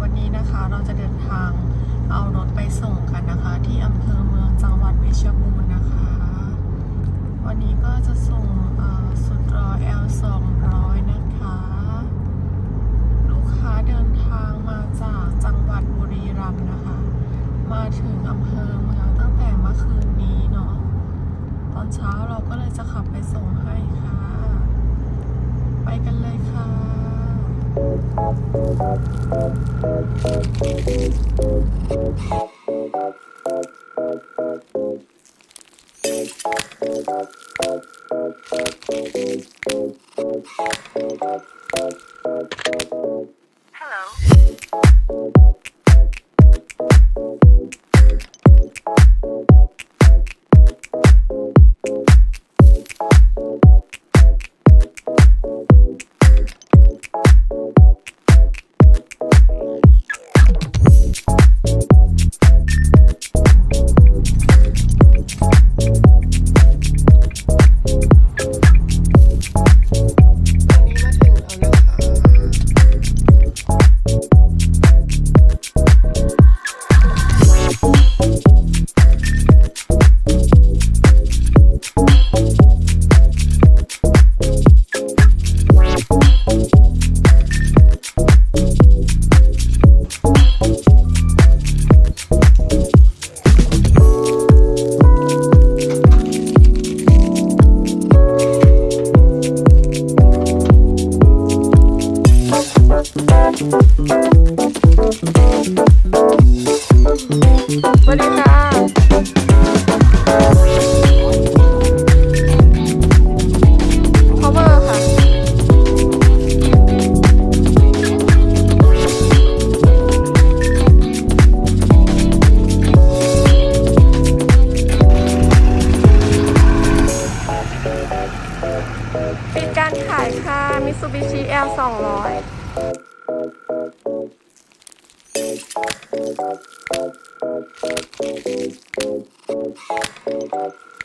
วันนี้นะคะเราจะเดินทางเอารถไปส่งกันนะคะ ที่อำเภอเมืองจังหวัดเพชรบูรณ์นะคะ วันนี้ก็จะส่งสุดรอ L 200นะคะ ลูกค้าเดินทางมาจากจังหวัดบุรีรัมย์นะคะ มาถึงอำเภอเมืองตั้งแต่เมื่อคืนนี้เนาะตอนเช้าเราก็เลยจะขับไปส่งให้ค่ะ วั สวัสดีค่ะ cover ค่ะ ปิดการขายค่ะ Mitsubishi L Thank you.